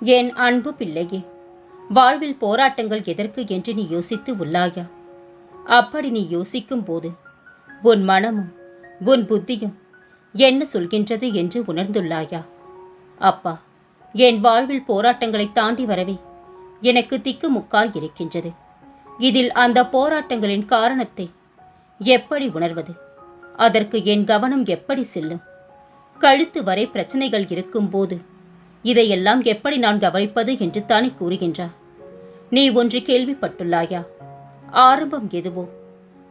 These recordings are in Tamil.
என் அன்பு பிள்ளையே வாழ்வில் போராட்டங்கள் எதற்கு என்று நீ யோசித்து உள்ளாயா? அப்படி நீ யோசிக்கும் போது உன் மனமும் உன் புத்தியும் என்ன சொல்கின்றது என்று உணர்ந்துள்ளாயா? அப்பா என் வாழ்வில் போராட்டங்களை தாண்டி வரவே எனக்கு திக்குமுக்காய் இருக்கின்றது. இதில் அந்த போராட்டங்களின் காரணத்தை எப்படி உணர்வது? அதற்கு என் கவனம் எப்படி செல்லும்? கழுத்து வரை பிரச்சனைகள் இருக்கும்போது இதையெல்லாம் எப்படி நான் கவனிப்பது என்று தானே கூறுகின்றார். நீ ஒன்று கேள்விப்பட்டுள்ளாயா? ஆரம்பம் எதுவோ?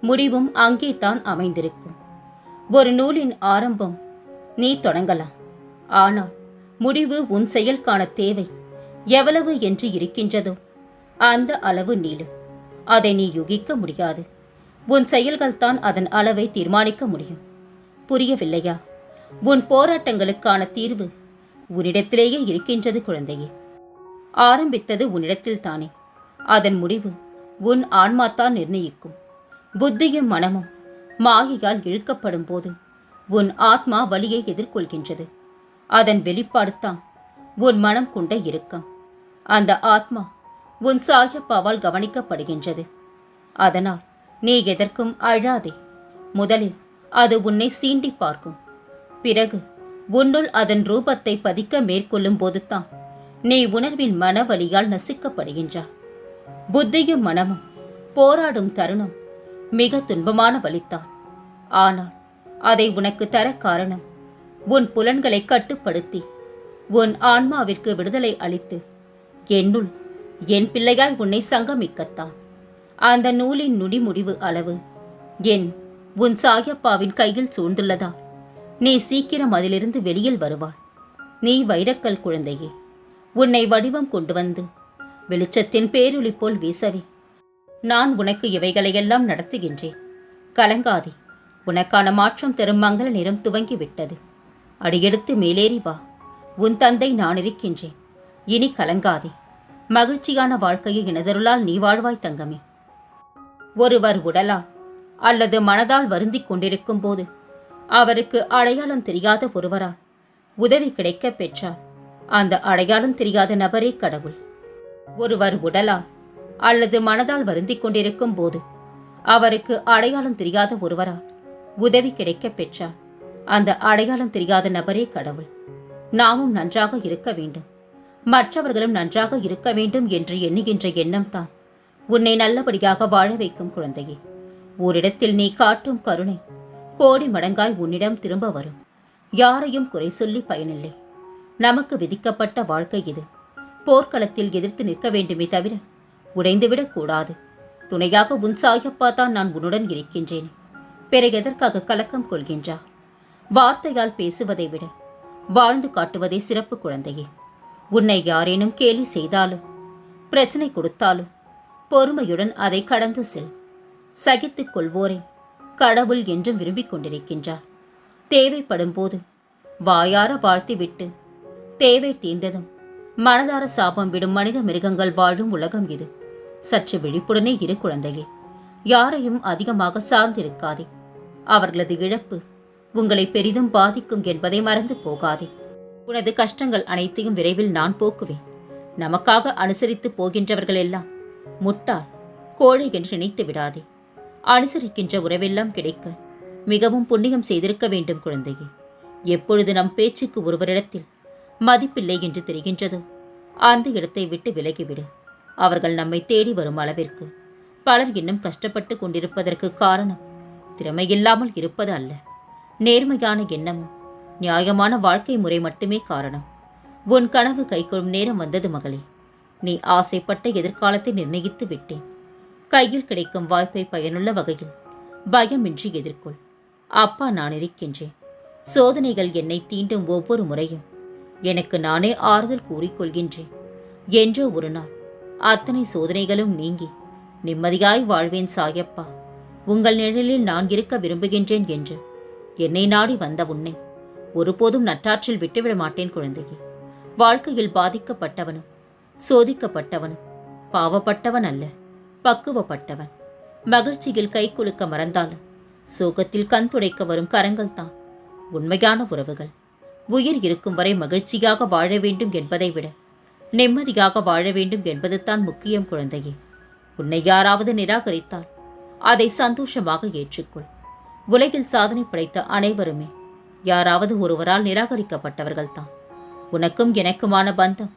முடிவும் அங்கே தான் அமைந்திருக்கும். ஒரு நூலின் ஆரம்பம் நீ தொடங்கலாம். ஆனால் முடிவு உன் செயல்கான தேவை. எவ்வளவு என்று இருக்கின்றதோ அந்த அளவு நீளும். அதை நீ யுகிக்க முடியாது. உன் செயல்கள் தான் அதன் அளவை தீர்மானிக்க முடியும். புரியவில்லையா? உன் போராட்டங்களுக்கான தீர்வு உன்னிடத்திலேயே இருக்கின்றது குழந்தையே. ஆரம்பித்தது உன்னிடத்தில் தானே. அதன் முடிவு உன் ஆன்மாத்தான் நிர்ணயிக்கும். புத்தியும் மனமும் மாயையால் இழுக்கப்படும் போது உன் ஆத்மா வலியை எதிர்கொள்கின்றது. அதன் வெளிப்பாடு தான் உன் மனம் கொண்ட இறுக்கம். அந்த ஆத்மா உன் சாயப்பாவால் கவனிக்கப்படுகின்றது. அதனால் நீ எதற்கும் அழாதே. முதலில் அது உன்னை சீண்டி பார்க்கும். பிறகு உன்னுள் அதன் ரூபத்தை பதிக்க மேற்கொள்ளும் போதுதான் நீ உணர்வில் மனவழியால் நசுக்கப்படுகின்றாய் புத்தியும் மனமும் போராடும் தருணம் மிக துன்பமான வலித்தான் ஆனால் அதை உனக்கு தர காரணம் உன் புலன்களை கட்டுப்படுத்தி உன் ஆன்மாவிற்கு விடுதலை அளித்து என்னுள் என் பிள்ளையாய் உன்னை சங்கமிக்கத்தான். அந்த நூலின் நுடிமுடிவு அளவு என் உன் சாயப்பாவின் கையில் சூழ்ந்துள்ளதா? நீ சீக்கிரம் அதிலிருந்து வெளியில் வருவாய். நீ வைரக்கல் குழந்தையே உன்னை வடிவம் கொண்டு வந்து வெளிச்சத்தின் பேரொளி போல் வீசவே. நான் உனக்கு இவைகளையெல்லாம் நடத்துகின்றேன். கலங்காதே உனக்கான மாற்றம் தரும் மங்கள நிறம் துவங்கிவிட்டது. அடியெடுத்து மேலேறி வா உன் தந்தை நான் இருக்கின்றேன் இனி கலங்காதே மகிழ்ச்சியான வாழ்க்கையை இனதருளால் நீ வாழ்வாய் தங்கமே. ஒருவர் உடலால் அல்லது மனதால் வருந்திக் கொண்டிருக்கும் போது அவருக்கு அடையாளம் தெரியாத ஒருவரால் உதவி கிடைக்கப் பெற்றார் அந்த அடையாளம் தெரியாத நபரே கடவுள். ஒருவர் உடலால் அல்லது மனதால் வருந்திக் கொண்டிருக்கும் போது அவருக்கு அடையாளம் தெரியாத ஒருவரால் உதவி கிடைக்கப் பெற்றார் அந்த அடையாளம் தெரியாத நபரே கடவுள். நாமும் நன்றாக இருக்க வேண்டும். மற்றவர்களும் நன்றாக இருக்க வேண்டும் என்று எண்ணுகின்ற எண்ணம் தான் உன்னை நல்லபடியாக வாழ வைக்கும் குழந்தையே. ஓரிடத்தில் நீ காட்டும் கருணை. கோடி மடங்காய் உன்னிடம் திரும்ப வரும். யாரையும் குறை சொல்லி பயனில்லை. நமக்கு விதிக்கப்பட்ட வாழ்க்கை இது. போர்க்களத்தில் எதிர்த்து நிற்க வேண்டுமே தவிர உடைந்துவிடக் கூடாது. துணையாக உன் சாயப்பா தான் நான் உன்னுடன் இருக்கின்றேன். பிறகு எதற்காக கலக்கம் கொள்கின்றா? வார்த்தையால் பேசுவதை விட வாழ்ந்து காட்டுவதே சிறப்பு குழந்தையே. உன்னை யாரேனும் கேலி செய்தாலும் பிரச்சனை கொடுத்தாலும் பொறுமையுடன் அதை கடந்து செல். சகித்துக் கொள்வோரை. கடவுள் என்றும் விரும்பிக் கொண்டிருக்கின்றார். தேவைப்படும் போது வாயார வாழ்த்திவிட்டு தேவை தீர்ந்ததும் மனதார சாபம் விடும் மனித மிருகங்கள் வாழும் உலகம் இது. சற்று விழிப்புடனே இரு குழந்தையே யாரையும் அதிகமாக சார்ந்திருக்காதே. அவர்களது இழப்பு உங்களை பெரிதும் பாதிக்கும் என்பதை மறந்து போகாதே. உனது கஷ்டங்கள் அனைத்தையும் விரைவில் நான் போக்குவேன். நமக்காக அனுசரித்து போகின்றவர்கள் எல்லாம் முட்டாள் கோழை என்று நினைத்து விடாதே. அனுசரிக்கின்ற உறவெல்லாம் கிடைக்க மிகவும் புண்ணியம் செய்திருக்க வேண்டும் குழந்தையே. எப்பொழுது நம் பேச்சுக்கு ஒருவரிடத்தில் மதிப்பில்லை என்று தெரிகின்றதோ அந்த இடத்தை விட்டு விலகிவிடு. அவர்கள் நம்மை தேடி வரும் அளவிற்கு பலர் இன்னும் கஷ்டப்பட்டு கொண்டிருப்பதற்கு காரணம் திறமையில்லாமல் இருப்பது அல்ல. நேர்மையான எண்ணமும் நியாயமான வாழ்க்கை முறை மட்டுமே காரணம். உன் கனவு கைகொள்ளும் நேரம் வந்தது மகளே. நீ ஆசைப்பட்ட எதிர்காலத்தை நிர்ணயித்து விட்டேன். கையில் கிடைக்கும் வாய்ப்பை பயனுள்ள வகையில். பயமின்றி எதிர்கொள். அப்பா நான் இருக்கின்றேன். சோதனைகள் என்னை தீண்டும் ஒவ்வொரு முறையும். எனக்கு நானே ஆறுதல் கூறிக்கொள்கின்றேன் என்றோ ஒரு நாள் அத்தனை சோதனைகளும் நீங்கி நிம்மதியாய் வாழ்வேன் சாயப்பா. உங்கள் நிழலில் நான் இருக்க விரும்புகின்றேன் என்று என்னை நாடி வந்த உன்னை ஒருபோதும் நட்டாற்றில் விட்டுவிட மாட்டேன் குழந்தையே. வாழ்க்கையில் பாதிக்கப்பட்டவனும் சோதிக்கப்பட்டவனும் பாவப்பட்டவன் அல்ல. பக்குவப்பட்டவன். மகிழ்ச்சியில் கை குலுக்க மறந்தாலும் சோகத்தில் கண் துடைக்க வரும் கரங்கள் தான் உண்மையான உறவுகள். உயிர் இருக்கும் வரை மகிழ்ச்சியாக வாழ வேண்டும் என்பதை விட நிம்மதியாக வாழ வேண்டும் என்பது தான் முக்கியம் குழந்தையே. உன்னை யாராவது நிராகரித்தால் அதை சந்தோஷமாக ஏற்றுக்கொள். உலகில் சாதனை படைத்த அனைவருமே யாராவது ஒருவரால் நிராகரிக்கப்பட்டவர்கள்தான் உனக்கும் எனக்குமான பந்தம்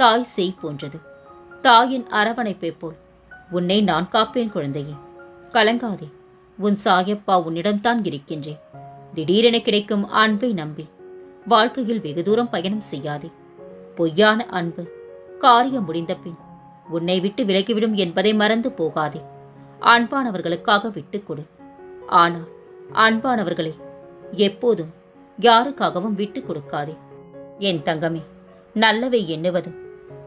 தாய் செய் போன்றது. தாயின் அரவணைப்பை போல் உன்னை நான் காப்பேன் குழந்தையே. கலங்காதே. உன் சாயப்பா உன்னிடம்தான் இருக்கின்றேன். திடீரென கிடைக்கும் அன்பை நம்பி. வாழ்க்கையில் வெகு தூரம் பயணம் செய்யாதே. பொய்யான அன்பு. காரியம் முடிந்த பின் உன்னை விட்டு விலகிவிடும் என்பதை மறந்து போகாதே. அன்பானவர்களுக்காக விட்டுக் கொடு. ஆனால் அன்பானவர்களை எப்போதும் யாருக்காகவும் விட்டுக் கொடுக்காதே. என் தங்கமே நல்லவை எண்ணுவதும்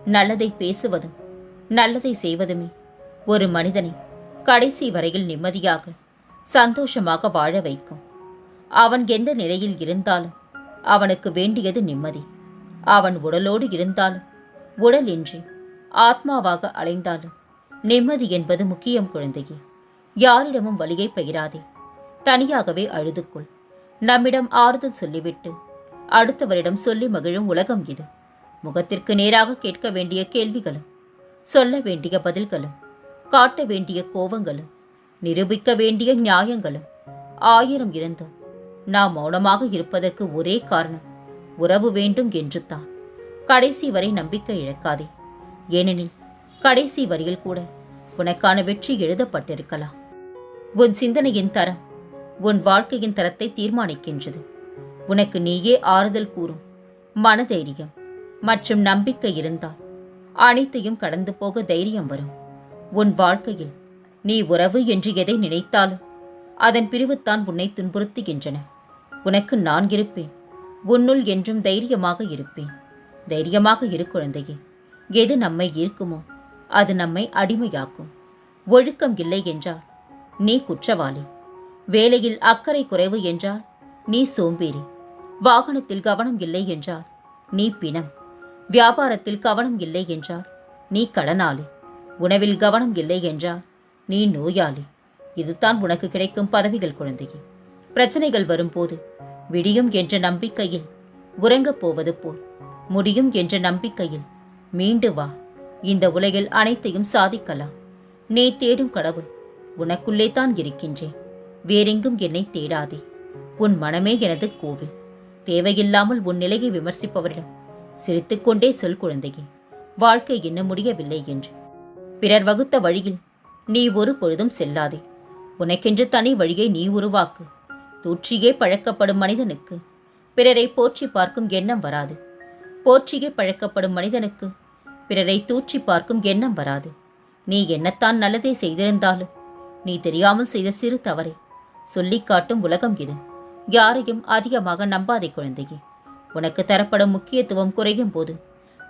நல்லதை பேசுவதும் நல்லதை செய்வதுமே ஒரு மனிதனை கடைசி வரையில் நிம்மதியாக சந்தோஷமாக வாழ வைக்கும். அவன் எந்த நிலையில் இருந்தாலும் அவனுக்கு வேண்டியது நிம்மதி. அவன் உடலோடு இருந்தாலும் உடலின்றி ஆத்மாவாக அலைந்தாலும் நிம்மதி என்பது முக்கியம் குழந்தையே. யாரிடமும் வழியை பெயிராதே. தனியாகவே அழுதுகொள். நம்மிடம் ஆறுதல் சொல்லிவிட்டு அடுத்தவரிடம் சொல்லி மகிழும் உலகம் இது. முகத்திற்கு நேராக கேட்க வேண்டிய கேள்விகளும் சொல்ல வேண்டிய பதில்களும் காட்ட வேண்டிய கோபங்களும் நிரூபிக்க வேண்டிய நியாயங்களும் ஆயிரம் இருந்தும் நாம் மௌனமாக இருப்பதற்கு ஒரே காரணம் உறவு வேண்டும் என்று தான் கடைசி வரை நம்பிக்கை இழக்காதே. ஏனெனில் கடைசி வரியில் கூட உனக்கான வெற்றி எழுதப்பட்டிருக்கலாம். உன் சிந்தனையின் தரம் உன் வாழ்க்கையின் தரத்தை தீர்மானிக்கின்றது. உனக்கு நீயே ஆறுதல் கூறும் மனதைரியம் மற்றும் நம்பிக்கை இருந்தால் அனைத்தையும் கடந்து போக தைரியம் வரும். உன் வாழ்க்கையில் நீ உறவு என்று எதை நினைத்தாலும் அதன் பிரிவுத்தான் உன்னை துன்புறுத்துகின்றன. உனக்கு நான் இருப்பேன். உன்னுள் என்றும் தைரியமாக இருப்பேன். தைரியமாக இரு குழந்தையே. எது நம்மை ஈர்க்குமோ அது நம்மை அடிமையாக்கும். ஒழுக்கம் இல்லை என்றால் நீ குற்றவாளி. வேலையில் அக்கறை குறைவு என்றால் நீ சோம்பேறி. வாகனத்தில் கவனம் இல்லை என்றால் நீ பிணம். வியாபாரத்தில் கவனம் இல்லை என்றால் நீ கடனாளி. உணவில் கவனம் இல்லை என்றால் நீ நோயாளி. இதுதான் உனக்கு கிடைக்கும் பதவிகள் குழந்தையே. பிரச்சனைகள் வரும்போது விடியும் என்ற நம்பிக்கையில் உறங்கப் போவது போல் முடியும் என்ற நம்பிக்கையில் மீண்டு வா. இந்த உலகில் அனைத்தையும் சாதிக்கலாம். நீ தேடும் கடவுள் உனக்குள்ளே தான் இருக்கின்றேன். வேறெங்கும் என்னை தேடாதே. உன் மனமே எனது கோவில். தேவையில்லாமல் உன் நிலையை விமர்சிப்பவரிடம் சிரித்துக்கொண்டே சொல் குழந்தையே. வாழ்க்கை இன்னும் முடியவில்லை என்று. பிறர் வகுத்த வழியில் நீ ஒரு பொழுதும் செல்லாதே. உனக்கென்று தனி வழியை நீ உருவாக்கு. தூற்றியே பழக்கப்படும் மனிதனுக்கு பிறரை போற்றி பார்க்கும் எண்ணம் வராது. போற்றியே பழக்கப்படும் மனிதனுக்கு பிறரை தூற்றி பார்க்கும் எண்ணம் வராது. நீ என்னத்தான் நல்லதே செய்திருந்தாலும் நீ தெரியாமல் செய்த சிறு தவறை. சொல்லிக்காட்டும் உலகம் இது. யாரையும் அதிகமாக நம்பாதே குழந்தையே. உனக்கு தரப்படும் முக்கியத்துவம் குறையும் போது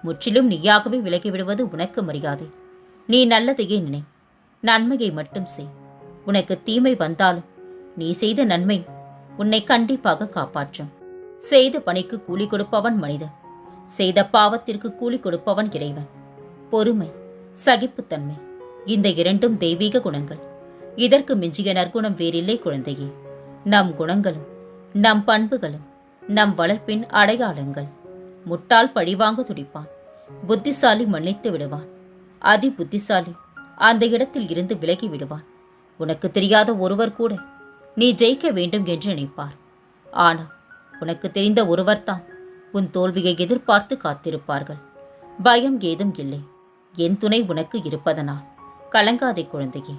முற்றிலும் நீயாகவே விலகிவிடுவது உனக்கு மரியாதை. நீ நல்லதையே நினை? நன்மையை மட்டும் செய். உனக்கு தீமை வந்தாலும் நீ செய்த நன்மை உன்னை கண்டிப்பாக காப்பாற்றும். செய்த பணிக்கு கூலி கொடுப்பவன் மனிதன். செய்த பாவத்திற்கு கூலி கொடுப்பவன் இறைவன். பொறுமை சகிப்புத்தன்மை இந்த இரண்டும் தெய்வீக குணங்கள். இதற்கு மிஞ்சிய நற்குணம் வேறில்லை குழந்தையே. நம் குணங்களும் நம் பண்புகளும் நம் வளர்ப்பின் அடையாளங்கள். முட்டாள் பழிவாங்க துடிப்பான். புத்திசாலி மன்னித்து விடுவான். அதி புத்திசாலி அந்த இடத்தில் இருந்து விலகி விடுவான். உனக்கு தெரியாத ஒருவர் கூட நீ ஜெயிக்க வேண்டும் என்று நினைப்பார். ஆனால் உனக்கு தெரிந்த ஒருவர்தான் உன் தோல்வியை எதிர்பார்த்து காத்திருப்பார்கள். பயம் ஏதும் இல்லை. என் துணை உனக்கு இருப்பதனால். கலங்காதே குழந்தையே.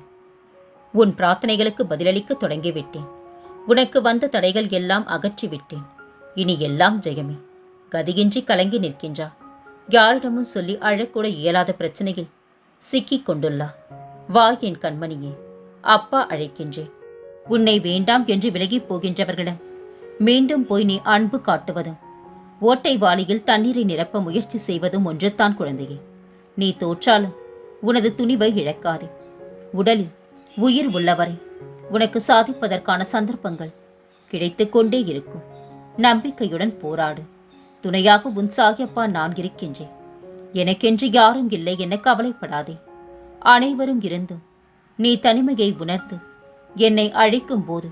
உன் பிரார்த்தனைகளுக்கு பதிலளிக்க தொடங்கிவிட்டேன். உனக்கு வந்த தடைகள் எல்லாம் அகற்றிவிட்டேன். இனி எல்லாம் ஜெயமே. கதியின்றி கலங்கி நிற்கின்றா யாரிடமும் சொல்லி அழக்கூட இயலாத பிரச்சனையில் சிக்கிக் கொண்டுள்ளா. வா என் கண்மணியே அப்பா அழைக்கின்றேன். உன்னை வேண்டாம் என்று விலகிப் போகின்றவர்களிடம் மீண்டும் போய் நீ அன்பு காட்டுவதும் ஓட்டை வாளியில் தண்ணீரை நிரப்ப முயற்சி செய்வதும் ஒன்றுதான் குழந்தையே. நீ தோற்றாலும் உனது துணிவை இழக்காதே. உடலில் உயிர் உள்ளவரை உனக்கு சாதிப்பதற்கான சந்தர்ப்பங்கள் கிடைத்துக் கொண்டே இருக்கும். நம்பிக்கையுடன் போராடு. துணையாக உன் சாகியப்பா நான் இருக்கின்றேன். எனக்கென்று யாரும் இல்லை என கவலைப்படாதே. அனைவரும் இருந்தும் நீ தனிமையை உணர்ந்து என்னை அழைக்கும் போது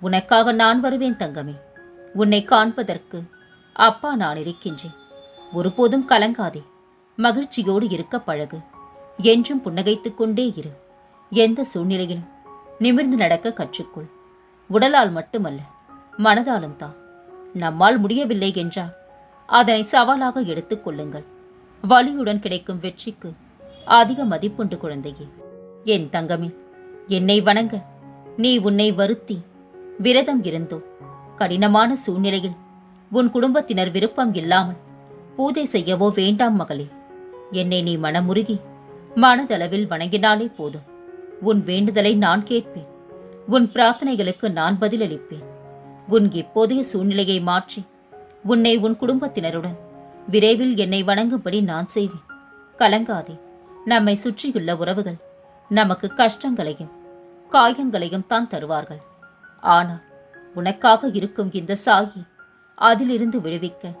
உனக்காக நான் வருவேன் தங்கமே. உன்னை காண்பதற்கு அப்பா நான் இருக்கின்றேன். ஒருபோதும் கலங்காதே. மகிழ்ச்சியோடு இருக்க பழகு. என்றும் புன்னகைத்துக் கொண்டே இரு. எந்த சூழ்நிலையிலும் நிமிர்ந்து நடக்க கற்றுக்கொள். உடலால் மட்டுமல்ல மனதாலும் தான். நம்மால் முடியவில்லை என்றால் அதனை சவாலாக எடுத்துக் கொள்ளுங்கள். வலியுடன் கிடைக்கும் வெற்றிக்கு அதிக மதிப்புண்டு குழந்தையே. என் தங்கமே என்னை வணங்க. நீ உன்னை வருத்தி விரதம் இருந்தோ. கடினமான சூழ்நிலையில் உன் குடும்பத்தினர் விருப்பம் இல்லாமல் பூஜை செய்யவோ வேண்டாம் மகளே. என்னை நீ மனமுருகி மனதளவில் வணங்கினாலே போதும். உன் வேண்டுதலை நான் கேட்பேன். உன் பிரார்த்தனைகளுக்கு நான் பதிலளிப்பேன். உன் இப்போதைய சூழ்நிலையை மாற்றி உன்னை உன் குடும்பத்தினருடன் விரைவில் என்னை வணங்கும்படி நான் செய்வேன். கலங்காதே. நம்மை சுற்றியுள்ள உறவுகள் நமக்கு கஷ்டங்களையும் காயங்களையும் தான் தருவார்கள். ஆனால் உனக்காக இருக்கும் இந்த சாகி அதிலிருந்து விடுவிக்க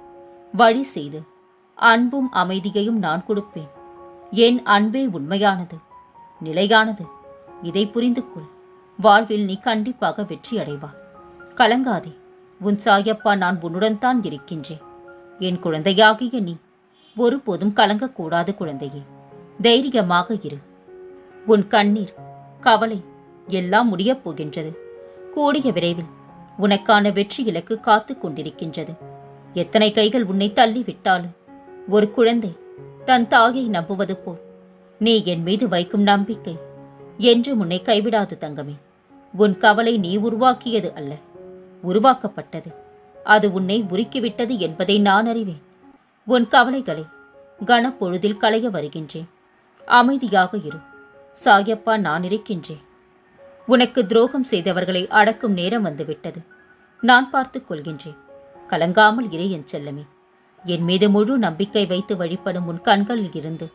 வழி செய்து அன்பும் அமைதியையும் நான் கொடுப்பேன். என் அன்பே உண்மையானது நிலையானது. இதை புரிந்து கொள் வாழ்வில் நீ கண்டிப்பாக வெற்றி கலங்காதே. உன் சாயப்பா நான் உன்னுடன் தான் இருக்கின்றேன். என் குழந்தையாகிய நீ ஒருபோதும் கலங்கக்கூடாது குழந்தையே. தைரியமாக இரு. உன் கண்ணீர் கவலை எல்லாம் முடியப் போகின்றது. கூடிய விரைவில் உனக்கான வெற்றி இலக்கு காத்துக் கொண்டிருக்கின்றது. எத்தனை கைகள் உன்னை தள்ளிவிட்டாலும் ஒரு குழந்தை தன் தாயை நம்புவது போல் நீ என் மீது வைக்கும் நம்பிக்கை என்று உன்னை கைவிடாது தங்கமே. உன் கவலை நீ உருவாக்கியது அல்ல. உருவாக்கப்பட்டது. அது உன்னை உருக்கிவிட்டது என்பதை நான் அறிவேன். உன் கவலைகளை கனப்பொழுதில் களைய வருகின்றேன். அமைதியாக இரு. சாயப்பா நான் இருக்கின்றேன். உனக்கு துரோகம் செய்தவர்களை அடக்கும் நேரம் வந்துவிட்டது. நான் பார்த்துக் கொள்கின்றேன். கலங்காமல் இரு என் செல்லமே. என் மீது முழு நம்பிக்கை வைத்து வழிபடும் உன் கண்களில் இருந்து.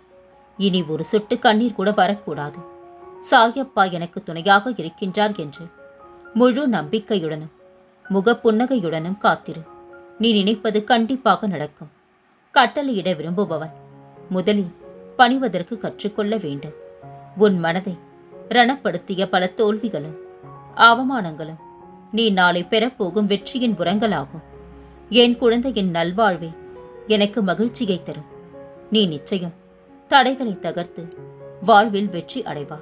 இனி ஒரு சொட்டு கண்ணீர் கூட வரக்கூடாது. சாயப்பா எனக்கு துணையாக இருக்கின்றார் என்று முழு நம்பிக்கையுடனும் முகப்புன்னகையுடனும் காத்திரு. நீ நினைப்பது கண்டிப்பாக நடக்கும். கட்டளையிட விரும்புபவன். முதலில் பணிவதற்கு கற்றுக்கொள்ள வேண்டும். உன் மனதை ரணப்படுத்திய பல தோல்விகளும் அவமானங்களும் நீ நாளை பெறப்போகும் வெற்றியின் உரங்களாகும். என் குழந்தையின் நல்வாழ்வே எனக்கு மகிழ்ச்சியை தரும். நீ நிச்சயம் தடைகளை தகர்த்து வாழ்வில் வெற்றி அடைவா.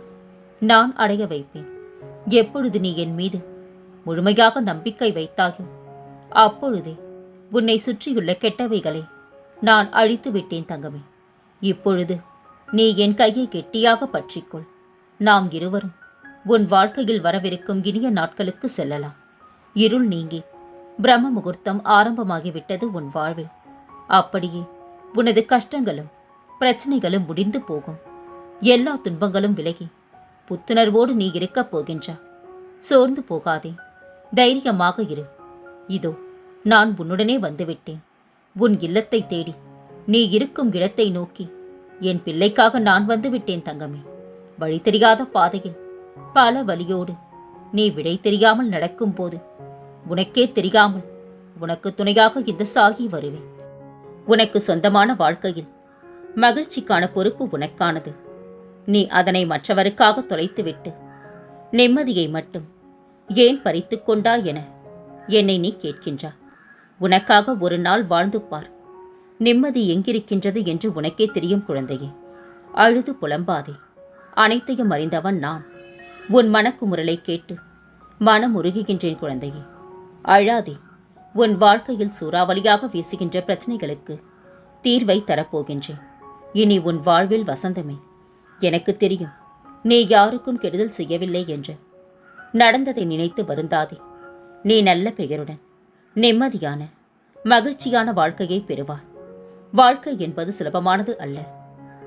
நான் அடைய வைப்பேன். எப்பொழுது நீ என் மீது முழுமையாக நம்பிக்கை வைத்தாயும். அப்பொழுதே உன்னை சுற்றியுள்ள கெட்டவைகளை நான் அழித்து விட்டேன் தங்கமே. இப்பொழுது நீ என் கையை கெட்டியாக பற்றிக்கொள். நாம் இருவரும் உன் வாழ்க்கையில் வரவிருக்கும் இனிய நாட்களுக்கு செல்லலாம். இருள் நீங்கி பிரம்ம முகூர்த்தம் ஆரம்பமாகிவிட்டது உன் வாழ்வில். அப்படியே உனது கஷ்டங்களும் பிரச்சனைகளும் முடிந்து போகும். எல்லா துன்பங்களும் விலகி புத்துணர்வோடு நீ இருக்கப் போகின்றா. சோர்ந்து போகாதே. தைரியமாக இரு. இதோ நான் உன்னுடனே வந்துவிட்டேன். உன் இல்லத்தை தேடி நீ இருக்கும் இடத்தை நோக்கி. என் பிள்ளைக்காக நான் வந்துவிட்டேன் தங்கமே. வழி தெரியாத பாதையில் பல வழியோடு நீ விடை தெரியாமல் நடக்கும்போது உனக்கே தெரியாமல் உனக்கு துணையாக இந்த சாகி வருவேன். உனக்கு சொந்தமான வாழ்க்கையில் மகிழ்ச்சிக்கான பொறுப்பு உனக்கானது. நீ அதனை மற்றவருக்காக தொலைத்துவிட்டு நிம்மதியை மட்டும் ஏன் பறித்து கொண்டா என? என்னை நீ கேட்கின்றா. உனக்காக ஒரு நாள் வாழ்ந்து பார். நிம்மதி எங்கிருக்கின்றது என்று உனக்கே தெரியும் குழந்தையே. அழுது புலம்பாதே. அனைத்தையும் அறிந்தவன் நான். உன் மனக்குமுறலை கேட்டு மனம் உருகுகின்றேன் குழந்தையே. அழாதே. உன் வாழ்க்கையில் சூறாவளியாக வீசுகின்ற பிரச்சனைகளுக்கு தீர்வை தரப்போகின்றேன். இனி உன் வாழ்வில் வசந்தமே. எனக்கு தெரியும் நீ யாருக்கும் கெடுதல் செய்யவில்லை என்று. நடந்ததை நினைத்து வருந்தாதே. நீ நல்ல பெயருடன் நிம்மதியான மகிழ்ச்சியான வாழ்க்கையை பெறுவாய். வாழ்க்கை என்பது சுலபமானது அல்ல.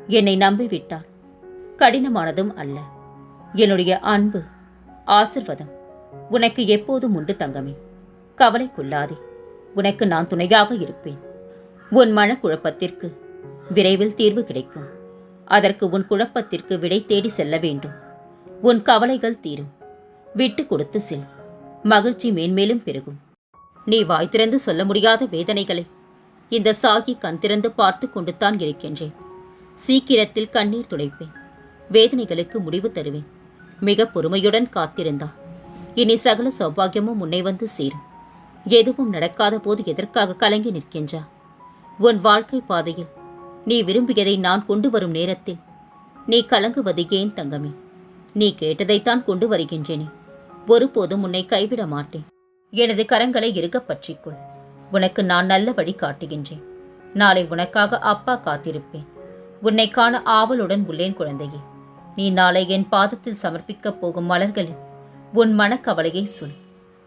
என்னை நம்பிவிட்டால் கடினமானதும் அல்ல. என்னுடைய அன்பு ஆசிர்வாதம் உனக்கு எப்போதும் உண்டு தங்கமே. கவலை கொள்ளாதே. உனக்கு நான் துணையாக இருப்பேன். உன் மனக்குழப்பத்திற்கு விரைவில் தீர்வு கிடைக்கும். அதற்கு உன் குழப்பத்திற்கு விடை தேடி செல்ல வேண்டும். உன் கவலைகள் தீரும். விட்டு கொடுத்து செல். மகிழ்ச்சி மேன்மேலும் பெருகும். நீ வாய் திறந்து சொல்ல முடியாத வேதனைகளை இந்த சாகி கண் திறந்து பார்த்து கொண்டுத்தான் இருக்கின்றேன். சீக்கிரத்தில் கண்ணீர் துடைப்பேன். வேதனைகளுக்கு முடிவு தருவேன். மிக பொறுமையுடன் காத்திருந்தா. இனி சகல சௌபாகியமும் முன்னே வந்து சேரும். எதுவும் நடக்காத போது எதற்காக கலங்கி நிற்கின்றா? உன் வாழ்க்கை பாதையில் நீ விரும்பியதை நான் கொண்டு வரும் நேரத்தில் நீ கலங்குவது ஏன் தங்கமே? நீ கேட்டதைத்தான் கொண்டு வருகின்றேனே. ஒருபோதும் உன்னை கைவிட மாட்டேன். எனது கரங்களை இறுகப் பற்றிக்கொள். உனக்கு நான் நல்ல வழி காட்டுகின்றேன். நாளை உனக்காக அப்பா காத்திருப்பேன். உன்னை காண ஆவலுடன் உள்ளேன் குழந்தையே. நீ நாளை என் பாதத்தில் சமர்ப்பிக்கப் போகும் மலர்களில் உன் மனக்கவலையை சொல்.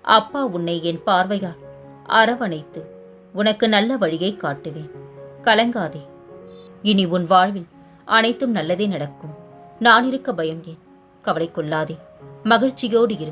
அப்பா உன்னை என் பார்வையால் அரவணைத்து உனக்கு நல்ல வழியை காட்டுவேன். கலங்காதே. இனி உன் வாழ்வில் அனைத்தும் நல்லதே நடக்கும். நான் இருக்க பயம் ஏன்? கவலை கொள்ளாதே. மகிழ்ச்சியோடு இரு.